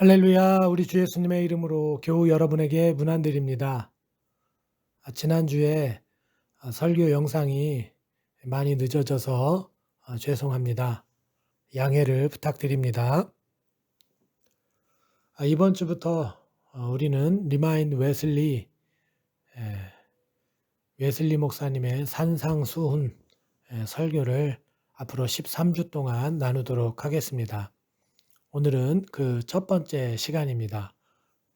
할렐루야, 우리 주 예수님의 이름으로 교우 여러분에게 문안드립니다. 아, 지난주에 아, 설교 영상이 많이 늦어져서 아, 죄송합니다. 양해를 부탁드립니다. 이번 주부터 어, 우리는 리마인 웨슬리, 웨슬리 목사님의 산상수훈 설교를 앞으로 13주 동안 나누도록 하겠습니다. 오늘은 그 첫 번째 시간입니다.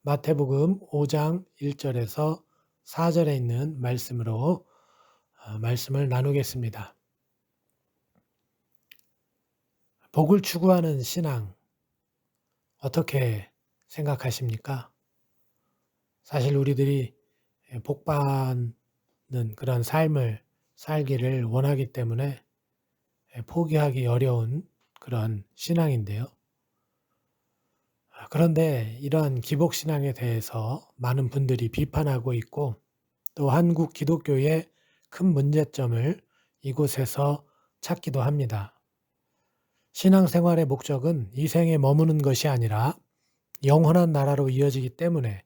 마태복음 5장 1절에서 4절에 있는 말씀으로 어, 말씀을 나누겠습니다. 복을 추구하는 신앙 어떻게 생각하십니까? 사실 우리들이 복 받는 그런 삶을 살기를 원하기 때문에 포기하기 어려운 그런 신앙인데요. 그런데 이러한 기복신앙에 대해서 많은 분들이 비판하고 있고 또 한국 기독교의 큰 문제점을 이곳에서 찾기도 합니다. 신앙생활의 목적은 이 생에 머무는 것이 아니라 영원한 나라로 이어지기 때문에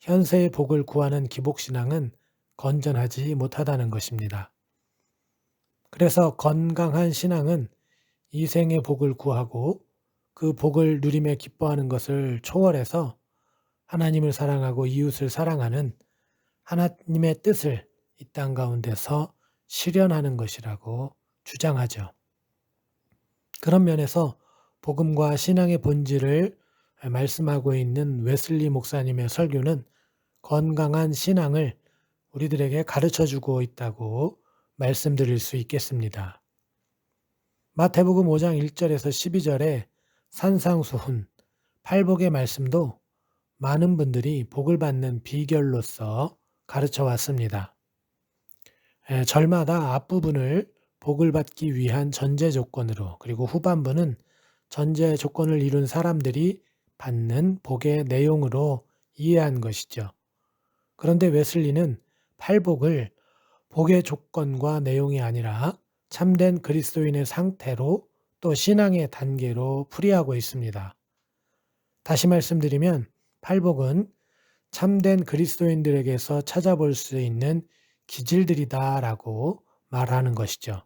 현세의 복을 구하는 기복신앙은 건전하지 못하다는 것입니다. 그래서 건강한 신앙은 이 생의 복을 구하고 그 복을 누림에 기뻐하는 것을 초월해서 하나님을 사랑하고 이웃을 사랑하는 하나님의 뜻을 이 땅 가운데서 실현하는 것이라고 주장하죠. 그런 면에서 복음과 신앙의 본질을 말씀하고 있는 웨슬리 목사님의 설교는 건강한 신앙을 우리들에게 가르쳐 주고 있다고 말씀드릴 수 있겠습니다. 마태복음 5장 1절에서 12절에 산상수훈, 팔복의 말씀도 많은 분들이 복을 받는 비결로서 가르쳐 왔습니다. 절마다 앞부분을 복을 받기 위한 전제 조건으로 그리고 후반부는 전제 조건을 이룬 사람들이 받는 복의 내용으로 이해한 것이죠. 그런데 웨슬리는 팔복을 복의 조건과 내용이 아니라 참된 그리스도인의 상태로 또 신앙의 단계로 풀이하고 있습니다. 다시 말씀드리면 팔복은 참된 그리스도인들에게서 찾아볼 수 있는 기질들이다라고 말하는 것이죠.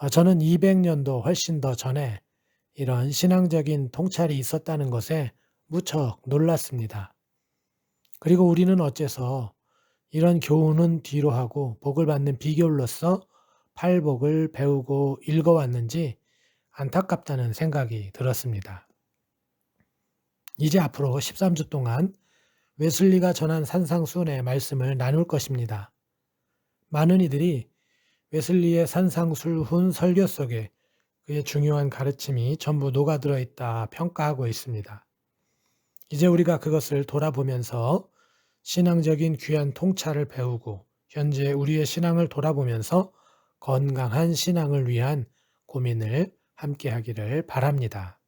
어, 저는 200년도 훨씬 더 전에 이런 신앙적인 통찰이 있었다는 것에 무척 놀랐습니다. 그리고 우리는 어째서 이런 교훈은 뒤로 하고 복을 받는 비결로서 팔복을 배우고 읽어왔는지 안타깝다는 생각이 들었습니다. 이제 앞으로 13주 동안 웨슬리가 전한 산상순의 말씀을 나눌 것입니다. 많은 이들이 웨슬리의 산상술훈 설교 속에 그의 중요한 가르침이 전부 녹아들어 있다 평가하고 있습니다. 이제 우리가 그것을 돌아보면서 신앙적인 귀한 통찰을 배우고 현재 우리의 신앙을 돌아보면서 건강한 신앙을 위한 고민을 함께 하기를 바랍니다.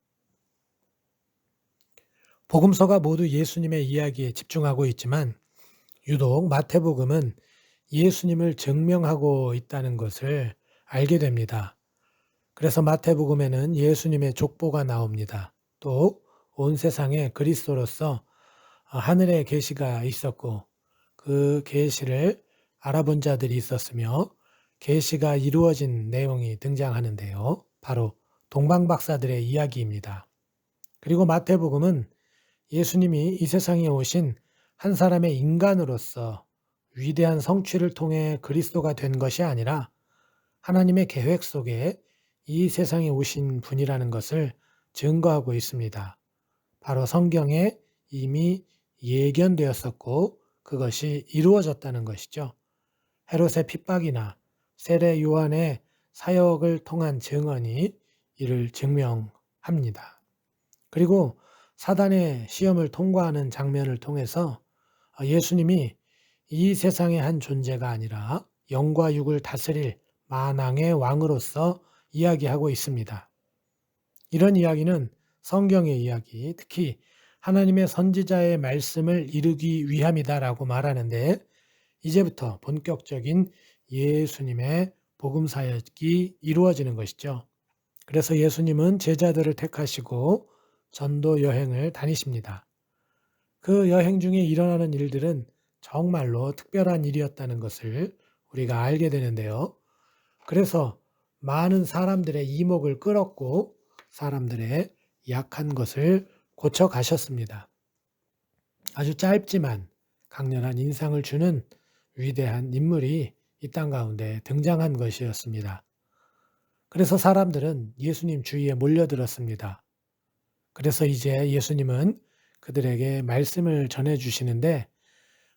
복음서가 모두 예수님의 이야기에 집중하고 있지만 유독 마태복음은 예수님을 증명하고 있다는 것을 알게 됩니다. 그래서 마태복음에는 예수님의 족보가 나옵니다. 또 온 세상에 그리스도로서 하늘의 계시가 있었고 그 계시를 알아본 자들이 있었으며 계시가 이루어진 내용이 등장하는데요. 바로 동방박사들의 이야기입니다. 그리고 마태복음은 예수님이 이 세상에 오신 한 사람의 인간으로서 위대한 성취를 통해 그리스도가 된 것이 아니라 하나님의 계획 속에 이 세상에 오신 분이라는 것을 증거하고 있습니다. 바로 성경에 이미 예견되었었고 그것이 이루어졌다는 것이죠. 헤롯의 핍박이나 세례 요한의 사역을 통한 증언이 이를 증명합니다. 그리고 사단의 시험을 통과하는 장면을 통해서 예수님이 이 세상의 한 존재가 아니라 영과 육을 다스릴 만왕의 왕으로서 이야기하고 있습니다. 이런 이야기는 성경의 이야기, 특히 하나님의 선지자의 말씀을 이루기 위함이다라고 말하는데 이제부터 본격적인 예수님의 복음 사역이 이루어지는 것이죠. 그래서 예수님은 제자들을 택하시고 전도 여행을 다니십니다. 그 여행 중에 일어나는 일들은 정말로 특별한 일이었다는 것을 우리가 알게 되는데요. 그래서 많은 사람들의 이목을 끌었고 사람들의 약한 것을 고쳐 가셨습니다. 아주 짧지만 강렬한 인상을 주는 위대한 인물이 이 땅 가운데 등장한 것이었습니다. 그래서 사람들은 예수님 주위에 몰려들었습니다. 그래서 이제 예수님은 그들에게 말씀을 전해 주시는데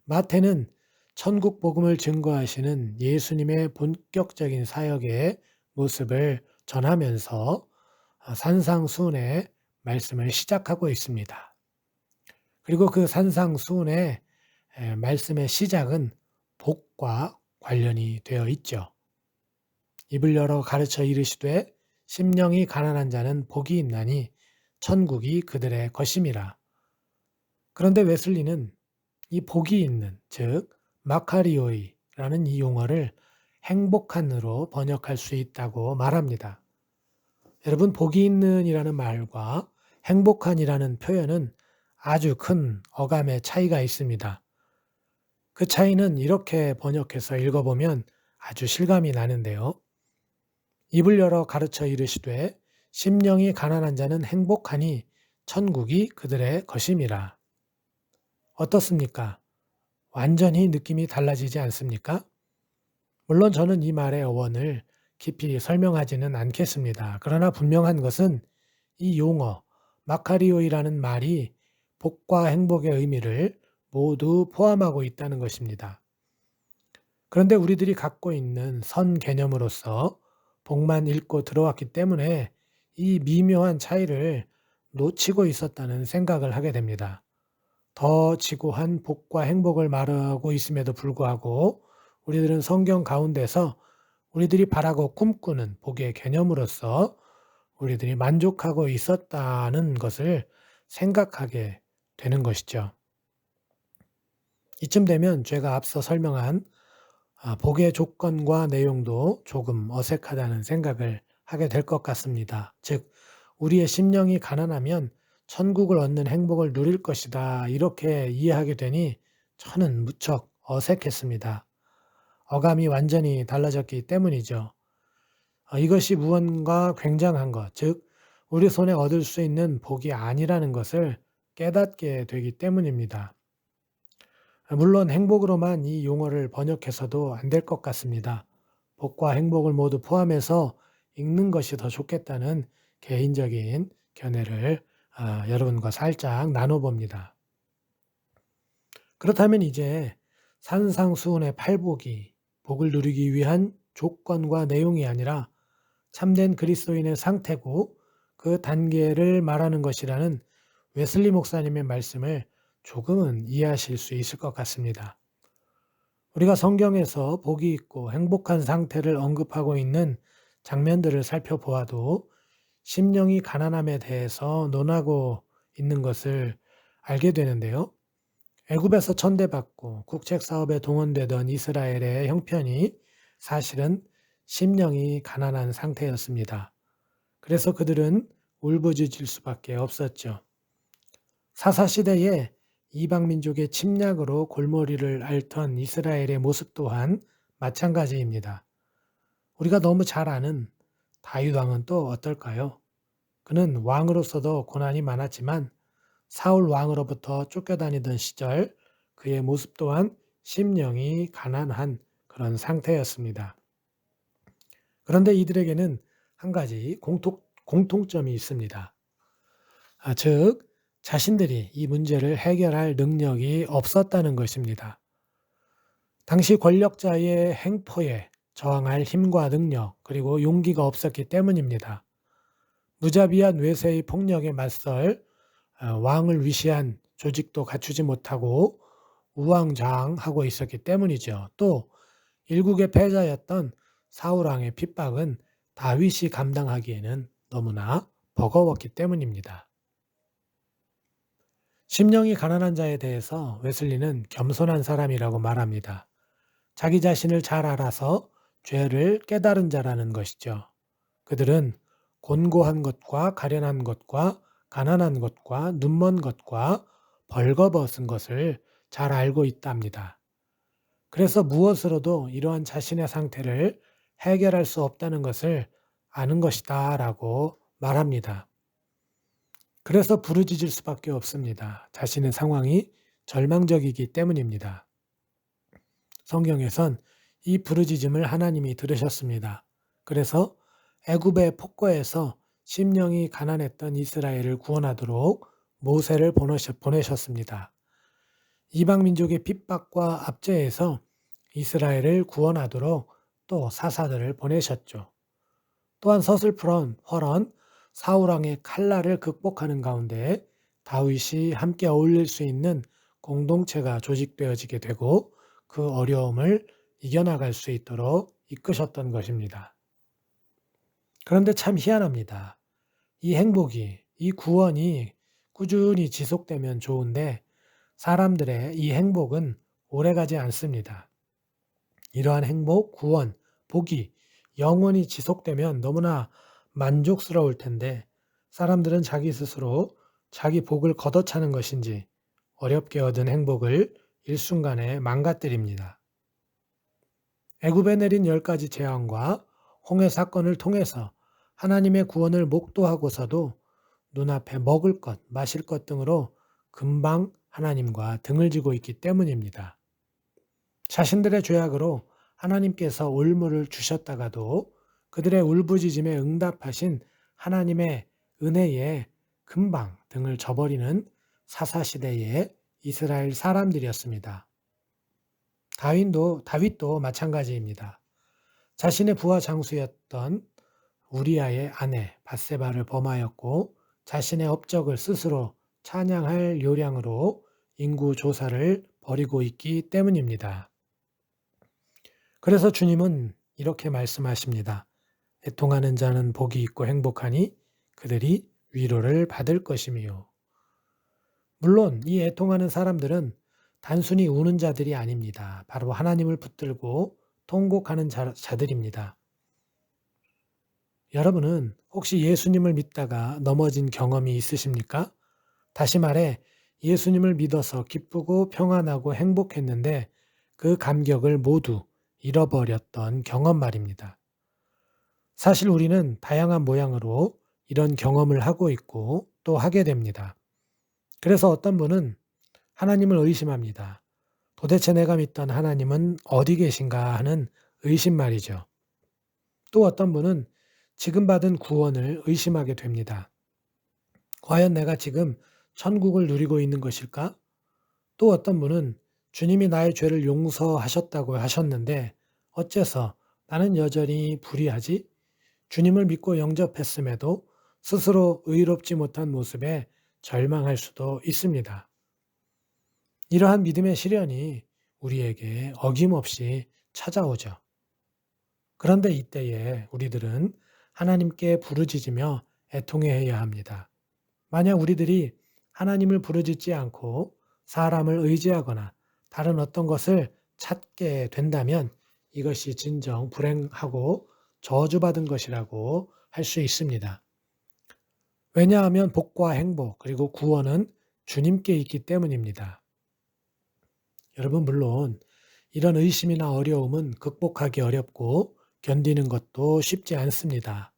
마태는 천국 복음을 증거하시는 예수님의 본격적인 사역의 모습을 전하면서 산상수훈의 말씀을 시작하고 있습니다. 그리고 그 산상수훈의 말씀의 시작은 복과 관련이 되어 있죠. 입을 열어 가르쳐 이르시되 심령이 가난한 자는 복이 있나니 천국이 그들의 것임이라. 그런데 웨슬리는 이 복이 있는 즉 마카리오이라는 이 용어를 행복한으로 번역할 수 있다고 말합니다. 여러분 복이 있는이라는 말과 행복한이라는 표현은 아주 큰 어감의 차이가 있습니다. 그 차이는 이렇게 번역해서 읽어보면 아주 실감이 나는데요. 입을 열어 가르쳐 이르시되 심령이 가난한 자는 행복하니 천국이 그들의 것임이라. 어떻습니까? 완전히 느낌이 달라지지 않습니까? 물론 저는 이 말의 어원을 깊이 설명하지는 않겠습니다. 그러나 분명한 것은 이 용어 마카리오이라는 말이 복과 행복의 의미를 모두 포함하고 있다는 것입니다. 그런데 우리들이 갖고 있는 선 개념으로서 복만 읽고 들어왔기 때문에 이 미묘한 차이를 놓치고 있었다는 생각을 하게 됩니다. 더 지고한 복과 행복을 말하고 있음에도 불구하고 우리들은 성경 가운데서 우리들이 바라고 꿈꾸는 복의 개념으로서 우리들이 만족하고 있었다는 것을 생각하게 되는 것이죠. 이쯤 되면 제가 앞서 설명한 아, 복의 조건과 내용도 조금 어색하다는 생각을 하게 될 것 같습니다. 즉, 우리의 심령이 가난하면 천국을 얻는 행복을 누릴 것이다. 이렇게 이해하게 되니 저는 무척 어색했습니다. 어감이 완전히 달라졌기 때문이죠. 어, 이것이 무언가 굉장한 것, 즉, 우리 손에 얻을 수 있는 복이 아니라는 것을 깨닫게 되기 때문입니다. 물론 행복으로만 이 용어를 번역해서도 안 될 것 같습니다. 복과 행복을 모두 포함해서 읽는 것이 더 좋겠다는 개인적인 견해를 아, 여러분과 살짝 나눠봅니다. 그렇다면 이제 산상수훈의 팔복이 복을 누리기 위한 조건과 내용이 아니라 참된 그리스도인의 상태고 그 단계를 말하는 것이라는 웨슬리 목사님의 말씀을 조금은 이해하실 수 있을 것 같습니다. 우리가 성경에서 복이 있고 행복한 상태를 언급하고 있는 장면들을 살펴보아도 심령이 가난함에 대해서 논하고 있는 것을 알게 되는데요. 애굽에서 천대받고 국책 사업에 동원되던 이스라엘의 형편이 사실은 심령이 가난한 상태였습니다. 그래서 그들은 울부짖을 수밖에 없었죠. 사사시대에 이방 민족의 침략으로 골머리를 앓던 이스라엘의 모습 또한 마찬가지입니다. 우리가 너무 잘 아는 다윗 왕은 또 어떨까요? 그는 왕으로서도 고난이 많았지만 사울 왕으로부터 쫓겨다니던 시절 그의 모습 또한 심령이 가난한 그런 상태였습니다. 그런데 이들에게는 한 가지 공통, 공통점이 있습니다. 아, 즉, 자신들이 이 문제를 해결할 능력이 없었다는 것입니다. 당시 권력자의 행포에 저항할 힘과 능력, 그리고 용기가 없었기 때문입니다. 무자비한 외세의 폭력에 맞설 어, 왕을 위시한 조직도 갖추지 못하고 우왕좌왕하고 있었기 때문이죠. 또 일국의 패자였던 사울왕의 핍박은 다윗이 감당하기에는 너무나 버거웠기 때문입니다. 심령이 가난한 자에 대해서 웨슬리는 겸손한 사람이라고 말합니다. 자기 자신을 잘 알아서 죄를 깨달은 자라는 것이죠. 그들은 곤고한 것과 가련한 것과 가난한 것과 눈먼 것과 벌거벗은 것을 잘 알고 있답니다. 그래서 무엇으로도 이러한 자신의 상태를 해결할 수 없다는 것을 아는 것이다 라고 말합니다. 그래서 부르짖을 수밖에 없습니다. 자신의 상황이 절망적이기 때문입니다. 성경에선 이 부르짖음을 하나님이 들으셨습니다. 그래서 애굽의 폭거에서 심령이 가난했던 이스라엘을 구원하도록 모세를 보내셨습니다. 이방 민족의 핍박과 압제에서 이스라엘을 구원하도록 또 사사들을 보내셨죠. 또한 서슬프런 허런 사울왕의 칼날을 극복하는 가운데 다윗이 함께 어울릴 수 있는 공동체가 조직되어지게 되고 그 어려움을 이겨나갈 수 있도록 이끄셨던 것입니다. 그런데 참 희한합니다. 이 행복이, 이 구원이 꾸준히 지속되면 좋은데 사람들의 이 행복은 오래가지 않습니다. 이러한 행복, 구원, 복이 영원히 지속되면 너무나 만족스러울 텐데 사람들은 자기 스스로 자기 복을 걷어차는 것인지 어렵게 얻은 행복을 일순간에 망가뜨립니다. 애굽에 내린 열 가지 재앙과 홍해 사건을 통해서 하나님의 구원을 목도하고서도 눈앞에 먹을 것, 마실 것 등으로 금방 하나님과 등을 지고 있기 때문입니다. 자신들의 죄악으로 하나님께서 올무를 주셨다가도 그들의 울부짖음에 응답하신 하나님의 은혜에 금방 등을 저버리는 사사시대의 이스라엘 사람들이었습니다. 다윈도, 다윗도 마찬가지입니다. 자신의 부하 장수였던 우리아의 아내 바세바를 범하였고 자신의 업적을 스스로 찬양할 요량으로 인구 조사를 벌이고 있기 때문입니다. 그래서 주님은 이렇게 말씀하십니다. 애통하는 자는 복이 있고 행복하니 그들이 위로를 받을 것이며 물론 이 애통하는 사람들은 단순히 우는 자들이 아닙니다. 바로 하나님을 붙들고 통곡하는 자, 자들입니다. 여러분은 혹시 예수님을 믿다가 넘어진 경험이 있으십니까? 다시 말해 예수님을 믿어서 기쁘고 평안하고 행복했는데 그 감격을 모두 잃어버렸던 경험 말입니다. 사실 우리는 다양한 모양으로 이런 경험을 하고 있고 또 하게 됩니다. 그래서 어떤 분은 하나님을 의심합니다. 도대체 내가 믿던 하나님은 어디 계신가 하는 의심 말이죠. 또 어떤 분은 지금 받은 구원을 의심하게 됩니다. 과연 내가 지금 천국을 누리고 있는 것일까? 또 어떤 분은 주님이 나의 죄를 용서하셨다고 하셨는데 어째서 나는 여전히 불의하지? 주님을 믿고 영접했음에도 스스로 의롭지 못한 모습에 절망할 수도 있습니다. 이러한 믿음의 시련이 우리에게 어김없이 찾아오죠. 그런데 이때에 우리들은 하나님께 부르짖으며 애통해야 합니다. 만약 우리들이 하나님을 부르짖지 않고 사람을 의지하거나 다른 어떤 것을 찾게 된다면 이것이 진정 불행하고 저주받은 것이라고 할 수 있습니다. 왜냐하면 복과 행복 그리고 구원은 주님께 있기 때문입니다. 여러분 물론 이런 의심이나 어려움은 극복하기 어렵고 견디는 것도 쉽지 않습니다.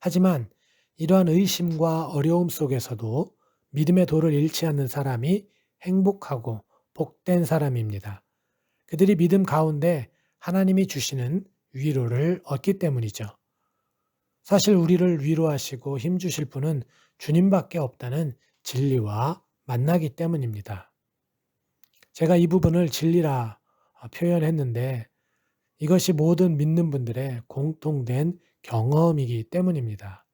하지만 이러한 의심과 어려움 속에서도 믿음의 도를 잃지 않는 사람이 행복하고 복된 사람입니다. 그들이 믿음 가운데 하나님이 주시는 위로를 얻기 때문이죠. 사실 우리를 위로하시고 힘주실 분은 주님밖에 없다는 진리와 만나기 때문입니다. 제가 이 부분을 진리라 표현했는데 이것이 모든 믿는 분들의 공통된 경험이기 때문입니다.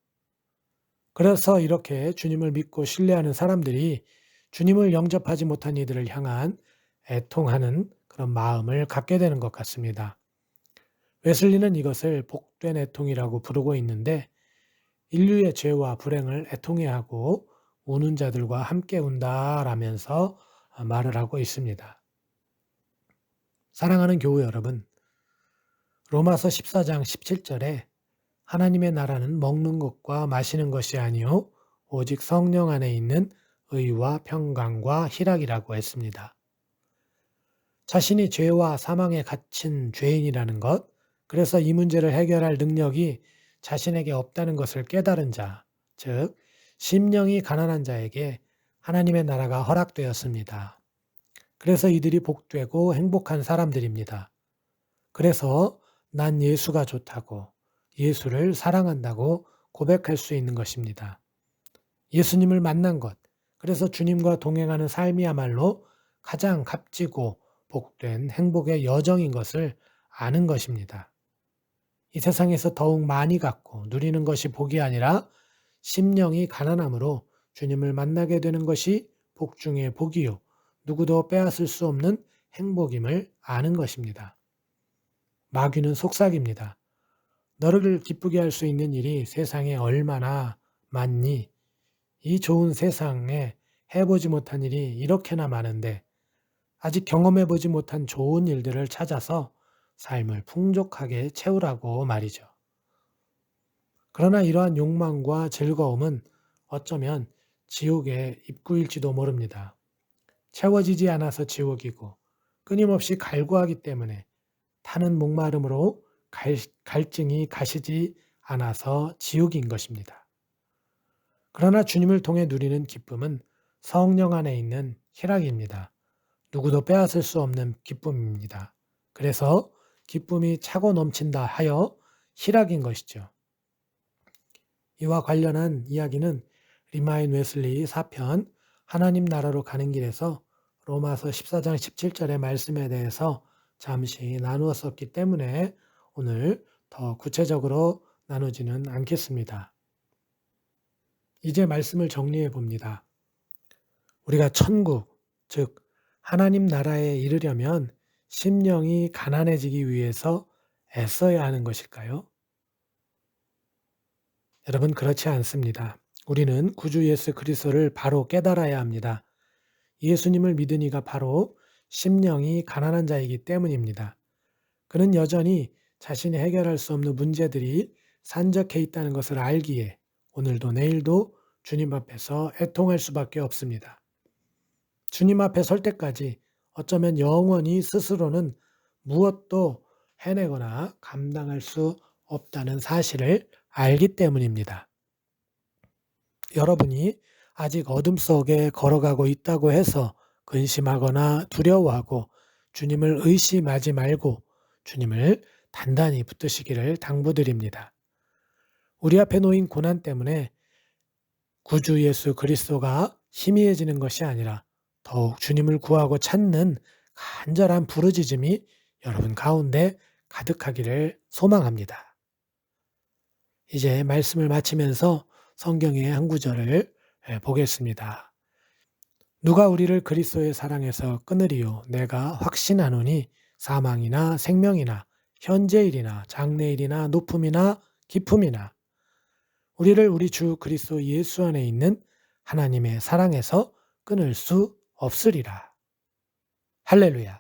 그래서 이렇게 주님을 믿고 신뢰하는 사람들이 주님을 영접하지 못한 이들을 향한 애통하는 그런 마음을 갖게 되는 것 같습니다. 웨슬리는 이것을 복된 애통이라고 부르고 있는데 인류의 죄와 불행을 애통해하고 우는 자들과 함께 운다라면서 말을 하고 있습니다. 사랑하는 교우 여러분, 로마서 14장 17절에 하나님의 나라는 먹는 것과 마시는 것이 아니요 오직 성령 안에 있는 의와 평강과 희락이라고 했습니다. 자신이 죄와 사망에 갇힌 죄인이라는 것, 그래서 이 문제를 해결할 능력이 자신에게 없다는 것을 깨달은 자, 즉, 심령이 가난한 자에게 하나님의 나라가 허락되었습니다. 그래서 이들이 복되고 행복한 사람들입니다. 그래서 난 예수가 좋다고, 예수를 사랑한다고 고백할 수 있는 것입니다. 예수님을 만난 것, 그래서 주님과 동행하는 삶이야말로 가장 값지고 복된 행복의 여정인 것을 아는 것입니다. 이 세상에서 더욱 많이 갖고 누리는 것이 복이 아니라 심령이 가난함으로 주님을 만나게 되는 것이 복 중의 복이요. 누구도 빼앗을 수 없는 행복임을 아는 것입니다. 마귀는 속삭입니다. 너를 기쁘게 할 수 있는 일이 세상에 얼마나 많니? 이 좋은 세상에 해보지 못한 일이 이렇게나 많은데 아직 경험해보지 못한 좋은 일들을 찾아서 삶을 풍족하게 채우라고 말이죠. 그러나 이러한 욕망과 즐거움은 어쩌면 지옥의 입구일지도 모릅니다. 채워지지 않아서 지옥이고 끊임없이 갈구하기 때문에 타는 목마름으로 갈, 갈증이 가시지 않아서 지옥인 것입니다. 그러나 주님을 통해 누리는 기쁨은 성령 안에 있는 희락입니다. 누구도 빼앗을 수 없는 기쁨입니다. 그래서 기쁨이 차고 넘친다 하여 희락인 것이죠. 이와 관련한 이야기는 리마인 웨슬리 사편 하나님 나라로 가는 길에서 로마서 14장 17절의 말씀에 대해서 잠시 나누었었기 때문에 오늘 더 구체적으로 나누지는 않겠습니다. 이제 말씀을 정리해 봅니다. 우리가 천국, 즉, 하나님 나라에 이르려면 심령이 가난해지기 위해서 애써야 하는 것일까요? 여러분, 그렇지 않습니다. 우리는 구주 예수 그리스도를 바로 깨달아야 합니다. 예수님을 믿은 이가 바로 심령이 가난한 자이기 때문입니다. 그는 여전히 자신이 해결할 수 없는 문제들이 산적해 있다는 것을 알기에 오늘도 내일도 주님 앞에서 애통할 수밖에 없습니다. 주님 앞에 설 때까지 어쩌면 영원히 스스로는 무엇도 해내거나 감당할 수 없다는 사실을 알기 때문입니다. 여러분이 아직 어둠 속에 걸어가고 있다고 해서 근심하거나 두려워하고 주님을 의심하지 말고 주님을 단단히 붙드시기를 당부드립니다. 우리 앞에 놓인 고난 때문에 구주 예수 그리스도가 희미해지는 것이 아니라 더욱 주님을 구하고 찾는 간절한 부르짖음이 여러분 가운데 가득하기를 소망합니다. 이제 말씀을 마치면서 성경의 한 구절을 보겠습니다. 누가 우리를 그리스도의 사랑에서 끊으리요 내가 확신하노니 사망이나 생명이나 현재일이나 장래일이나 높음이나 기품이나 우리를 우리 주 그리스도 예수 안에 있는 하나님의 사랑에서 끊을 수 없으리라. 할렐루야.